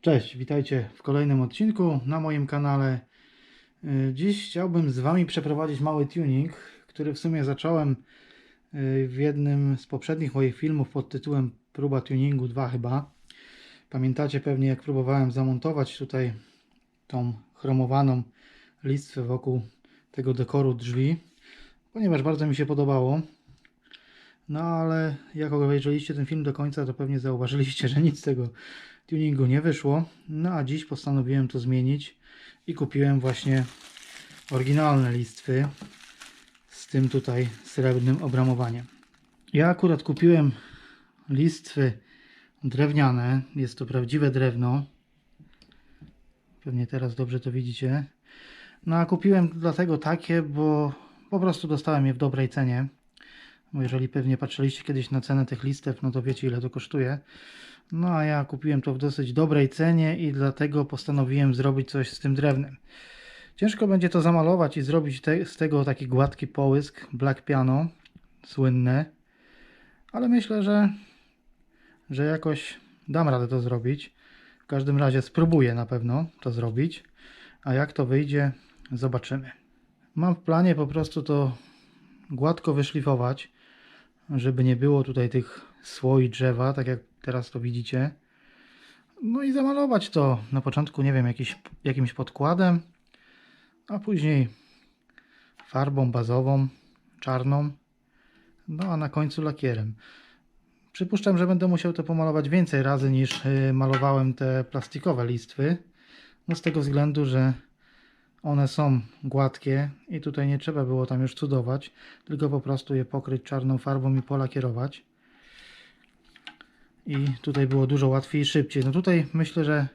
Cześć, witajcie w kolejnym odcinku na moim kanale. Y, Dziś chciałbym z Wami przeprowadzić mały tuning, który w sumie zacząłem y, w jednym z poprzednich moich filmów pod tytułem Próba tuningu 2 chyba. Pamiętacie pewnie jak próbowałem zamontować tutaj tą chromowaną listwę wokół tego dekoru drzwi, ponieważ bardzo mi się podobało. No ale jak obejrzeliście ten film do końca, to pewnie zauważyliście, że nic z tego tuningu nie wyszło. No a dziś postanowiłem to zmienić i kupiłem właśnie oryginalne listwy z tym tutaj srebrnym obramowaniem. Ja akurat kupiłem listwy drewniane. Jest to prawdziwe drewno. Pewnie teraz dobrze to widzicie. No a kupiłem dlatego takie, bo po prostu dostałem je w dobrej cenie. Bo jeżeli pewnie patrzyliście kiedyś na cenę tych listew, no to wiecie ile to kosztuje. No a ja kupiłem to w dosyć dobrej cenie i dlatego postanowiłem zrobić coś z tym drewnem. Ciężko będzie to zamalować i zrobić te, z tego taki gładki połysk, black piano, słynne. Ale myślę, że, że jakoś dam radę to zrobić. W każdym razie spróbuję na pewno to zrobić. A jak to wyjdzie, zobaczymy. Mam w planie po prostu to gładko wyszlifować, żeby nie było tutaj tych słoi drzewa, tak jak teraz to widzicie. No i zamalować to na początku, nie wiem, jakiś, jakimś podkładem, a później farbą bazową, czarną, no a na końcu lakierem. Przypuszczam, że będę musiał to pomalować więcej razy niż y, malowałem te plastikowe listwy. No z tego względu, że one są gładkie i tutaj nie trzeba było tam już cudować, tylko po prostu je pokryć czarną farbą i polakierować. I tutaj było dużo łatwiej i szybciej. No tutaj myślę, że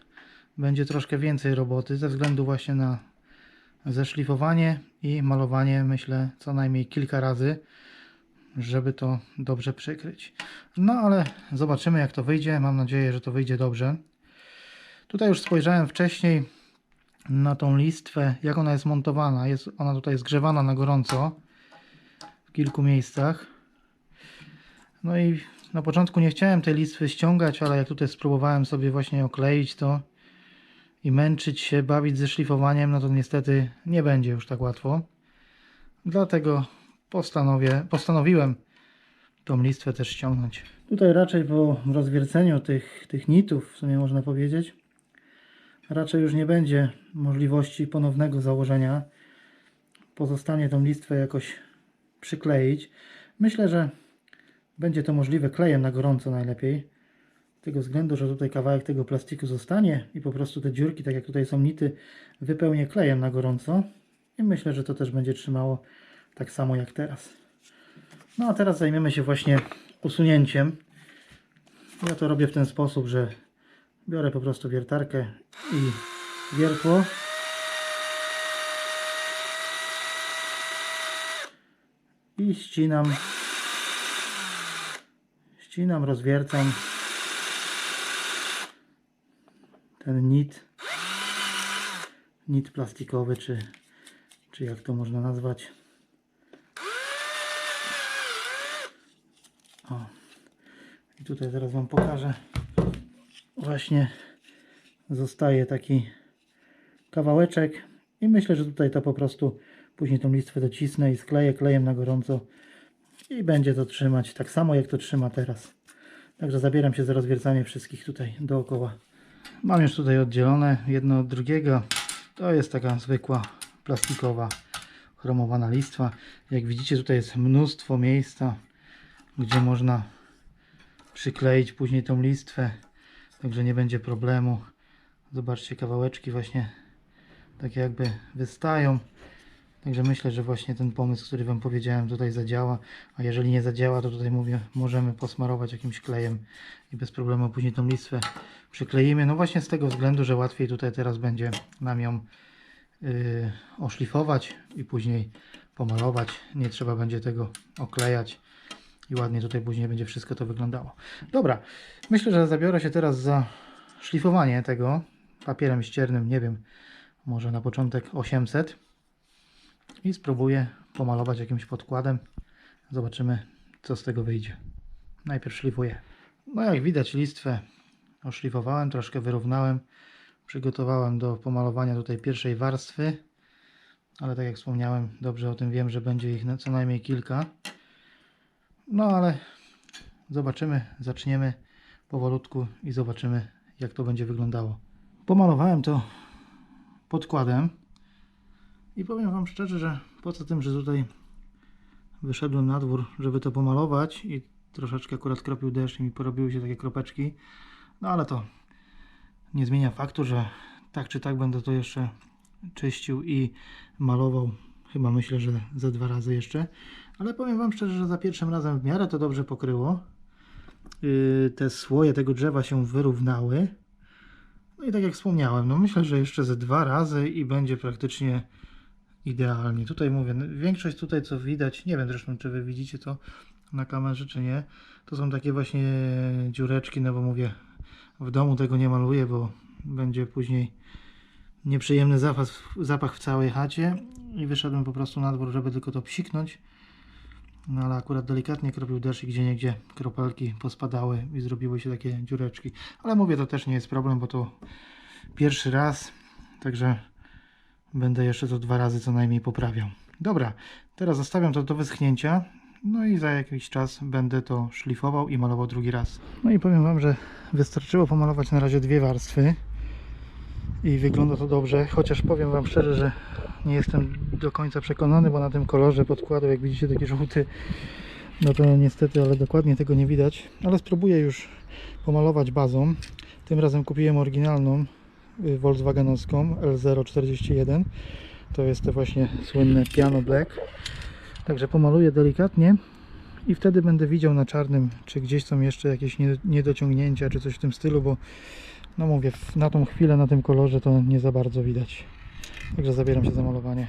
będzie troszkę więcej roboty ze względu właśnie na zeszlifowanie i malowanie, myślę, co najmniej kilka razy, żeby to dobrze przykryć. No ale zobaczymy jak to wyjdzie. Mam nadzieję, że to wyjdzie dobrze. Tutaj już spojrzałem wcześniej na tą listwę, jak ona jest montowana. Jest ona tutaj zgrzewana na gorąco w kilku miejscach. No i na początku nie chciałem tej listwy ściągać, ale jak tutaj spróbowałem sobie właśnie okleić to i męczyć się, bawić ze szlifowaniem, no to niestety nie będzie już tak łatwo. Dlatego postanowię, postanowiłem tą listwę też ściągnąć. Tutaj raczej po rozwierceniu tych, tych nitów, w sumie można powiedzieć, raczej już nie będzie możliwości ponownego założenia. Pozostanie tą listwę jakoś przykleić. Myślę, że będzie to możliwe klejem na gorąco najlepiej. Z tego względu, że tutaj kawałek tego plastiku zostanie i po prostu te dziurki, tak jak tutaj są nity, wypełnię klejem na gorąco. I myślę, że to też będzie trzymało tak samo jak teraz. No a teraz zajmiemy się właśnie usunięciem. Ja to robię w ten sposób, że biorę po prostu wiertarkę i wiertło. I ścinam ścinam, rozwiercam ten nit nit plastikowy, czy, czy jak to można nazwać o. i tutaj zaraz Wam pokażę właśnie zostaje taki kawałeczek i myślę, że tutaj to po prostu później tą listwę docisnę i skleję klejem na gorąco i będzie to trzymać tak samo jak to trzyma teraz. Także zabieram się za rozwiercanie wszystkich tutaj dookoła. Mam już tutaj oddzielone jedno od drugiego. To jest taka zwykła plastikowa chromowana listwa. Jak widzicie tutaj jest mnóstwo miejsca, gdzie można przykleić później tą listwę. Także nie będzie problemu. Zobaczcie kawałeczki właśnie tak jakby wystają. Także myślę, że właśnie ten pomysł, który Wam powiedziałem tutaj zadziała, a jeżeli nie zadziała, to tutaj mówię, możemy posmarować jakimś klejem i bez problemu później tą listwę przykleimy. No właśnie z tego względu, że łatwiej tutaj teraz będzie nam ją yy, oszlifować i później pomalować. Nie trzeba będzie tego oklejać i ładnie tutaj później będzie wszystko to wyglądało. Dobra, myślę, że zabiorę się teraz za szlifowanie tego papierem ściernym, nie wiem, może na początek 800 i spróbuję pomalować jakimś podkładem. Zobaczymy, co z tego wyjdzie. Najpierw szlifuję. No jak widać listwę oszlifowałem, troszkę wyrównałem. Przygotowałem do pomalowania tutaj pierwszej warstwy. Ale tak jak wspomniałem, dobrze o tym wiem, że będzie ich co najmniej kilka. No ale zobaczymy, zaczniemy powolutku i zobaczymy jak to będzie wyglądało. Pomalowałem to podkładem i powiem Wam szczerze, że poza tym, że tutaj wyszedłem na dwór, żeby to pomalować i troszeczkę akurat kropił deszcz i mi porobiły się takie kropeczki, no ale to nie zmienia faktu, że tak czy tak będę to jeszcze czyścił i malował. Chyba myślę, że ze dwa razy jeszcze. Ale powiem Wam szczerze, że za pierwszym razem w miarę to dobrze pokryło. Yy, te słoje tego drzewa się wyrównały. No i tak jak wspomniałem, no myślę, że jeszcze ze dwa razy i będzie praktycznie idealnie. Tutaj mówię, większość tutaj co widać, nie wiem zresztą czy Wy widzicie to na kamerze czy nie, to są takie właśnie dziureczki, no bo mówię, w domu tego nie maluję, bo będzie później nieprzyjemny zapach, zapach w całej chacie i wyszedłem po prostu na dwór, żeby tylko to psiknąć. No ale akurat delikatnie kropił deszcz i gdzie niegdzie kropelki pospadały i zrobiły się takie dziureczki. Ale mówię, to też nie jest problem, bo to pierwszy raz, także będę jeszcze to dwa razy co najmniej poprawiał. Dobra, teraz zostawiam to do wyschnięcia. No i za jakiś czas będę to szlifował i malował drugi raz. No i powiem Wam, że wystarczyło pomalować na razie dwie warstwy i wygląda to dobrze, chociaż powiem Wam szczerze, że nie jestem do końca przekonany, bo na tym kolorze podkładu, jak widzicie, taki żółty, no to niestety, ale dokładnie tego nie widać, ale spróbuję już pomalować bazą. Tym razem kupiłem oryginalną y, Volkswagenowską L041. To jest te właśnie słynne Piano Black. Także pomaluję delikatnie i wtedy będę widział na czarnym, czy gdzieś są jeszcze jakieś nie- niedociągnięcia, czy coś w tym stylu, bo no mówię, na tą chwilę, na tym kolorze to nie za bardzo widać. Także zabieram się za malowanie.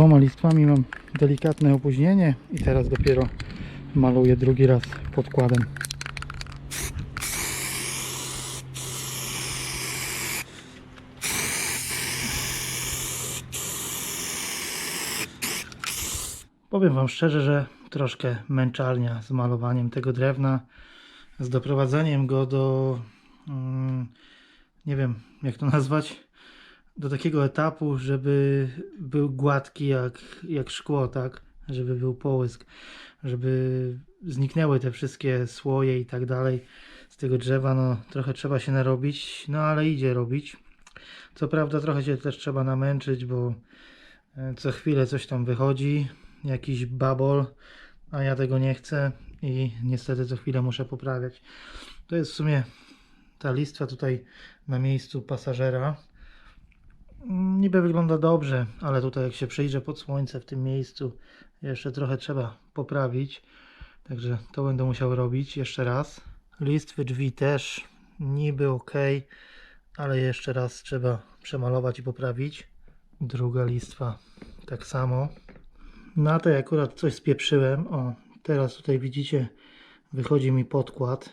Dwoma listwami mam delikatne opóźnienie i teraz dopiero maluję drugi raz podkładem. Powiem Wam szczerze, że troszkę męczarnia z malowaniem tego drewna, z doprowadzeniem go do, mm, nie wiem jak to nazwać, do takiego etapu, żeby był gładki jak, jak szkło, tak? Żeby był połysk, żeby zniknęły te wszystkie słoje i tak dalej z tego drzewa. No, trochę trzeba się narobić, no ale idzie robić. Co prawda, trochę się też trzeba namęczyć, bo e, co chwilę coś tam wychodzi, jakiś babol, a ja tego nie chcę i niestety co chwilę muszę poprawiać. To jest w sumie ta listwa tutaj na miejscu pasażera. Niby wygląda dobrze, ale tutaj jak się przyjrzę pod słońce w tym miejscu, jeszcze trochę trzeba poprawić. Także to będę musiał robić jeszcze raz. Listwy drzwi też niby ok, ale jeszcze raz trzeba przemalować i poprawić. Druga listwa tak samo. Na tej akurat coś spieprzyłem. O, teraz tutaj widzicie, wychodzi mi podkład.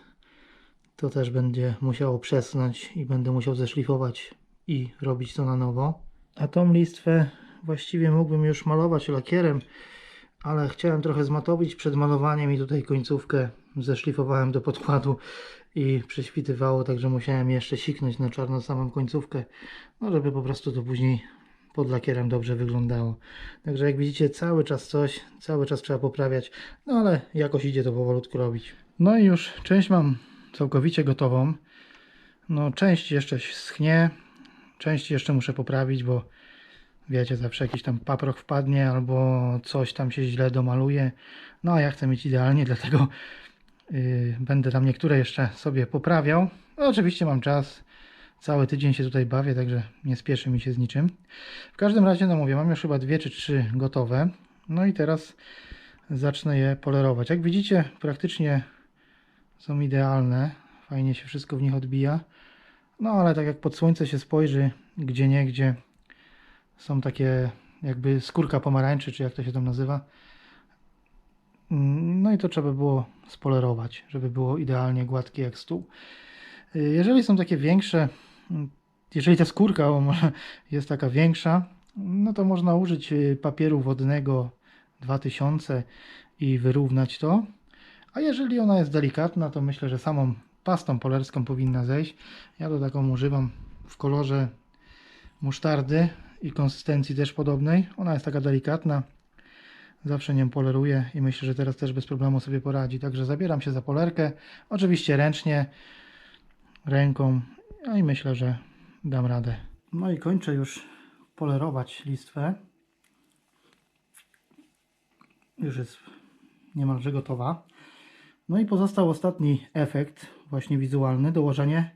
To też będzie musiało przesunąć i będę musiał zeszlifować i robić to na nowo. A tą listwę właściwie mógłbym już malować lakierem, ale chciałem trochę zmatowić przed malowaniem i tutaj końcówkę zeszlifowałem do podkładu i prześwitywało, także musiałem jeszcze siknąć na czarno samą końcówkę, no żeby po prostu to później pod lakierem dobrze wyglądało. Także jak widzicie cały czas coś, cały czas trzeba poprawiać, no ale jakoś idzie to powolutku robić. No i już część mam całkowicie gotową. No część jeszcze schnie, część jeszcze muszę poprawić, bo wiecie, zawsze jakiś tam paprok wpadnie albo coś tam się źle domaluje. No a ja chcę mieć idealnie, dlatego yy, będę tam niektóre jeszcze sobie poprawiał. No, oczywiście mam czas. Cały tydzień się tutaj bawię, także nie spieszy mi się z niczym. W każdym razie, no mówię, mam już chyba dwie czy trzy gotowe. No i teraz zacznę je polerować. Jak widzicie, praktycznie są idealne. Fajnie się wszystko w nich odbija. No ale tak jak pod słońce się spojrzy, gdzie nie, gdzie są takie jakby skórka pomarańczy, czy jak to się tam nazywa. Mm, No i to trzeba było spolerować, żeby było idealnie gładkie jak stół. Jeżeli są takie większe, mm, jeżeli ta skórka jest taka większa, no to można użyć y, papieru wodnego 2000 i wyrównać to. A jeżeli ona jest delikatna, to myślę, że samą pastą polerską powinna zejść. Ja to taką używam w kolorze musztardy i konsystencji też podobnej. Ona jest taka delikatna. Zawsze nią poleruję i myślę, że teraz też bez problemu sobie poradzi. Także zabieram się za polerkę. Oczywiście ręcznie, ręką. No i myślę, że dam radę. No i kończę już polerować listwę. Już jest niemalże gotowa. No i pozostał ostatni efekt, właśnie wizualny, dołożenie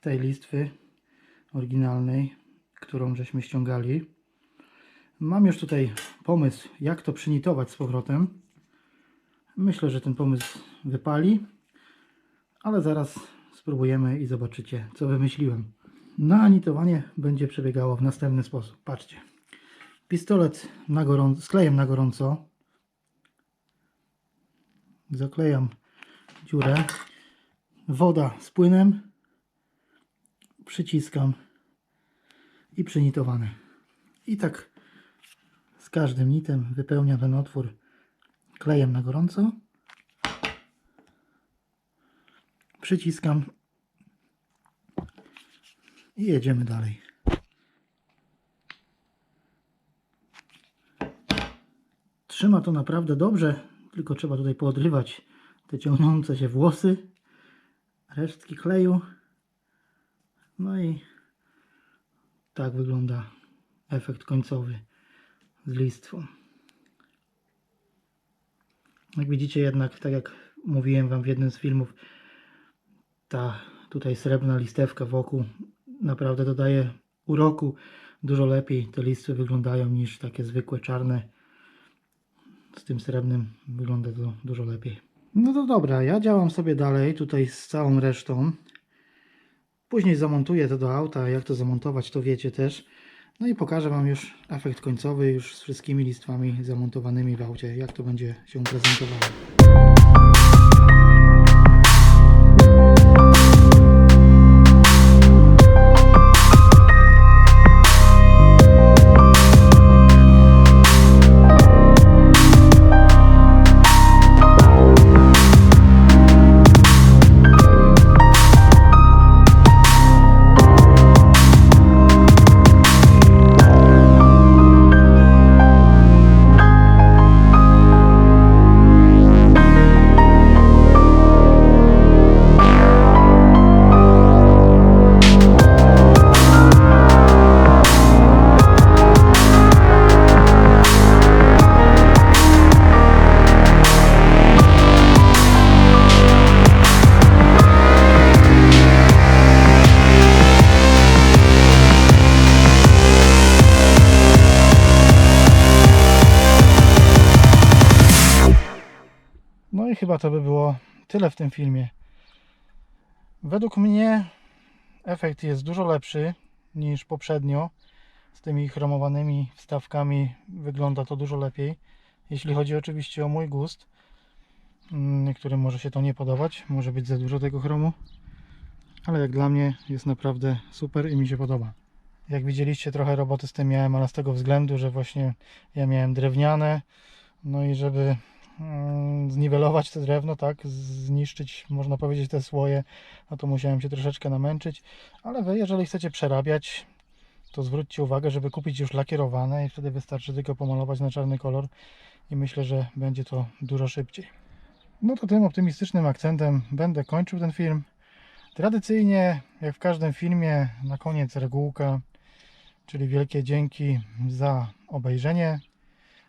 tej listwy oryginalnej, którą żeśmy ściągali. Mam już tutaj pomysł, jak to przynitować z powrotem. Myślę, że ten pomysł wypali, ale zaraz spróbujemy i zobaczycie, co wymyśliłem. Na anitowanie będzie przebiegało w następny sposób. Patrzcie. Pistolet na gorąco, z klejem na gorąco. Zaklejam dziurę. Woda z płynem. Przyciskam i przynitowane. I tak z każdym nitem wypełniam ten otwór klejem na gorąco. Przyciskam i jedziemy dalej. Trzyma to naprawdę dobrze, tylko trzeba tutaj poodrywać te ciągnące się włosy, resztki kleju. No i tak wygląda efekt końcowy z listwą. Jak widzicie jednak, tak jak mówiłem Wam w jednym z filmów, ta tutaj srebrna listewka wokół naprawdę dodaje uroku. Dużo lepiej te listwy wyglądają niż takie zwykłe czarne. Z tym srebrnym wygląda to dużo lepiej. No to dobra, ja działam sobie dalej tutaj z całą resztą. Później zamontuję to do auta, jak to zamontować to wiecie też. No i pokażę Wam już efekt końcowy, już z wszystkimi listwami zamontowanymi w aucie, jak to będzie się prezentowało. To by było tyle w tym filmie. Według mnie efekt jest dużo lepszy niż poprzednio. Z tymi chromowanymi wstawkami wygląda to dużo lepiej. Jeśli chodzi oczywiście o mój gust. Mm, Niektórym może się to nie podobać, może być za dużo tego chromu. Ale jak dla mnie jest naprawdę super i mi się podoba. Jak widzieliście trochę roboty z tym miałem, ale z tego względu, że właśnie ja miałem drewniane. No i żeby zniwelować to drewno, tak, zniszczyć, można powiedzieć, te słoje, no to musiałem się troszeczkę namęczyć, ale wy, jeżeli chcecie przerabiać, to zwróćcie uwagę, żeby kupić już lakierowane i wtedy wystarczy tylko pomalować na czarny kolor i myślę, że będzie to dużo szybciej. No to tym optymistycznym akcentem będę kończył ten film. Tradycyjnie, jak w każdym filmie, na koniec regułka, czyli wielkie dzięki za obejrzenie.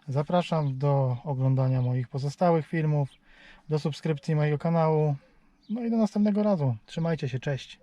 Zapraszam do oglądania moich pozostałych filmów, do subskrypcji mojego kanału. No i do następnego razu. Trzymajcie się, cześć.